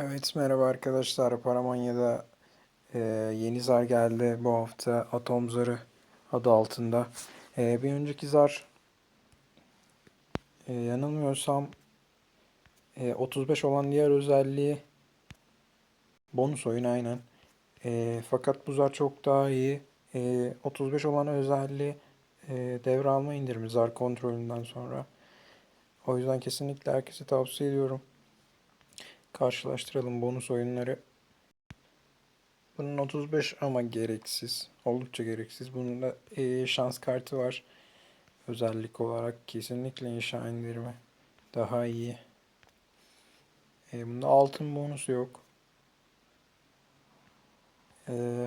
Evet merhaba arkadaşlar. Paramanya'da e, yeni zar geldi bu hafta. Atom zarı adı altında. E, bir önceki zar e, yanılmıyorsam e, 35 olan diğer özelliği bonus oyun aynen. E, fakat bu zar çok daha iyi. E, 35 olan özelliği e, devralma indirimi zar kontrolünden sonra. O yüzden kesinlikle herkese tavsiye ediyorum. Karşılaştıralım bonus oyunları. Bunun 35 ama gereksiz. Oldukça gereksiz. Bunun da e, şans kartı var. Özellik olarak kesinlikle inşa indirimi daha iyi. E, bunda altın bonusu yok. E,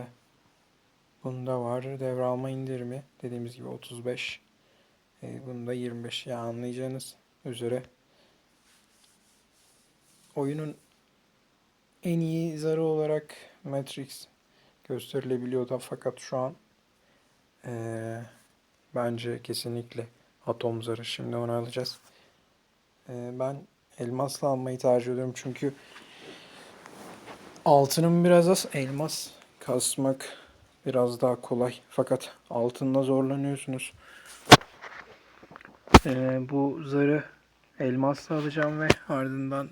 bunda var devralma indirimi. Dediğimiz gibi 35. E, bunda 25. Ya anlayacağınız üzere oyunun en iyi zarı olarak Matrix gösterilebiliyor da fakat şu an eee, bence kesinlikle Atom zarı. Şimdi onu alacağız. Eee, ben elmasla almayı tercih ediyorum çünkü altının biraz az elmas kasmak biraz daha kolay. Fakat altında zorlanıyorsunuz. Eee, bu zarı elmasla alacağım ve ardından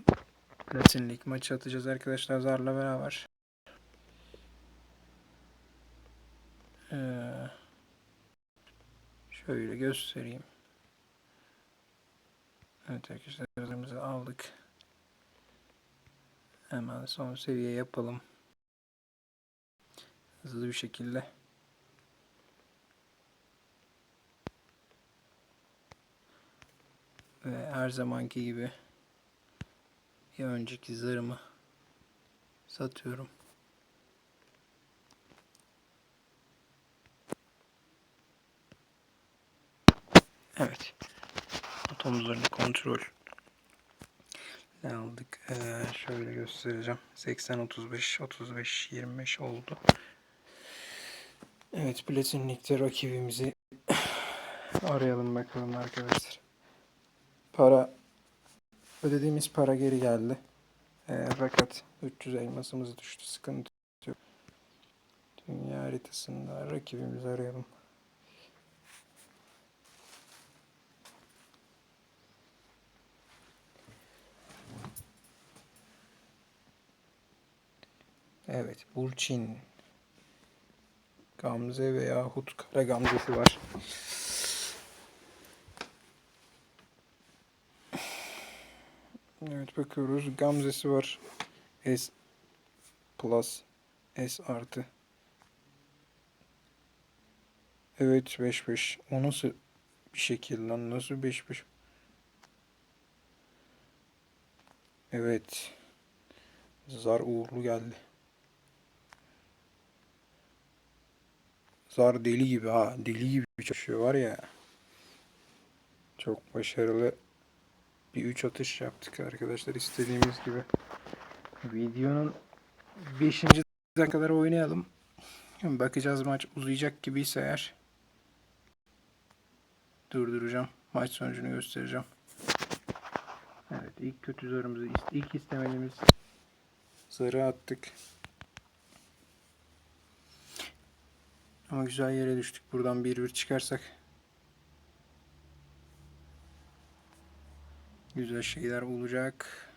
Platinlik maçı atacağız arkadaşlar Zar'la beraber. Ee, şöyle göstereyim. Evet arkadaşlar zarımızı aldık. Hemen son seviye yapalım. Hızlı bir şekilde. Ve her zamanki gibi bir önceki zarımı satıyorum. Evet. Atomlarını kontrol ne aldık? Ee, şöyle göstereceğim. 80 35 35 25 oldu. Evet, Platinlik'te rakibimizi arayalım bakalım arkadaşlar. Para ödediğimiz para geri geldi. Ee, fakat 300 elmasımız düştü. Sıkıntı yok. Dünya haritasında rakibimizi arayalım. Evet, Burçin. Gamze veyahut Kara Gamzesi var. Evet bakıyoruz. Gamzesi var. S plus S artı. Evet 5 5. O nasıl bir şekil lan? Nasıl 5 5? Evet. Zar uğurlu geldi. Zar deli gibi ha. Deli gibi çalışıyor var ya. Çok başarılı bir 3 atış yaptık arkadaşlar istediğimiz gibi. Videonun 5. dakika kadar oynayalım. Bakacağız maç uzayacak gibiyse eğer durduracağım. Maç sonucunu göstereceğim. Evet ilk kötü zarımızı ilk istemediğimiz zarı attık. Ama güzel yere düştük. Buradan bir bir çıkarsak güzel şeyler olacak.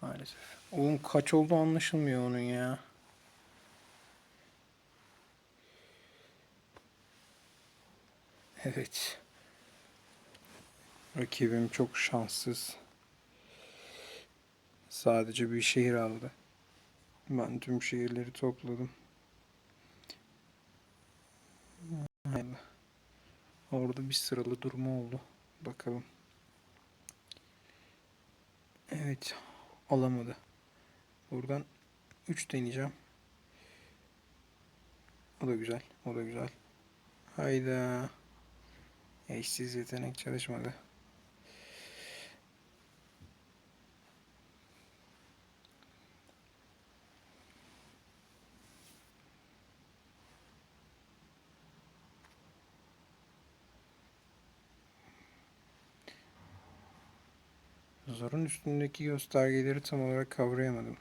Maalesef. Oğlum kaç oldu anlaşılmıyor onun ya. Evet. Rakibim çok şanssız. Sadece bir şehir aldı. Ben tüm şehirleri topladım. Orada bir sıralı durumu oldu. Bakalım. Evet. Alamadı. Buradan 3 deneyeceğim. O da güzel. O da güzel. Hayda. Eşsiz yetenek çalışmadı. Zarın üstündeki göstergeleri tam olarak kavrayamadım.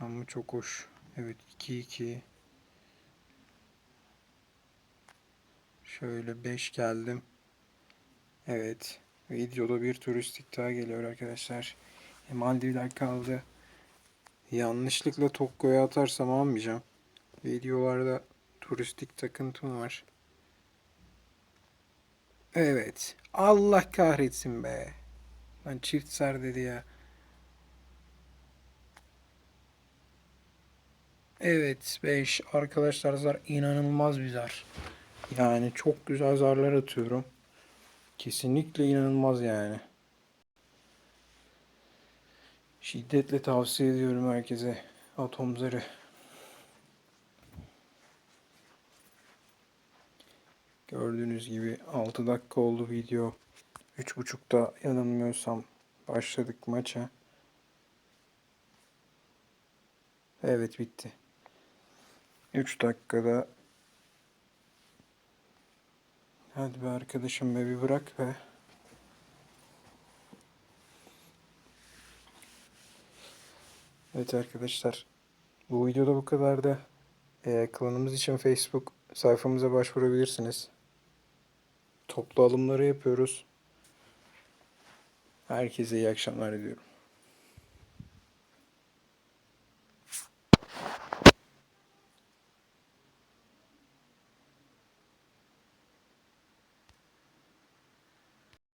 Ama çok hoş. Evet 2-2. Şöyle 5 geldim. Evet. Videoda bir turistik daha geliyor arkadaşlar. E, Maldivler kaldı. Yanlışlıkla Tokko'ya atarsam almayacağım. Videolarda turistik takıntım var. Evet. Allah kahretsin be. Lan çift sar dedi ya. Evet 5. Arkadaşlar zar inanılmaz bir zar. Yani çok güzel zarlar atıyorum. Kesinlikle inanılmaz yani. Şiddetle tavsiye ediyorum herkese atom zarı. Gördüğünüz gibi 6 dakika oldu video. 3.30'da yanılmıyorsam başladık maça. Evet bitti. 3 dakikada Hadi be arkadaşım be bir bırak be. Evet arkadaşlar. Bu videoda bu kadardı. Ee, klanımız için Facebook sayfamıza başvurabilirsiniz. Toplu alımları yapıyoruz. Herkese iyi akşamlar diliyorum.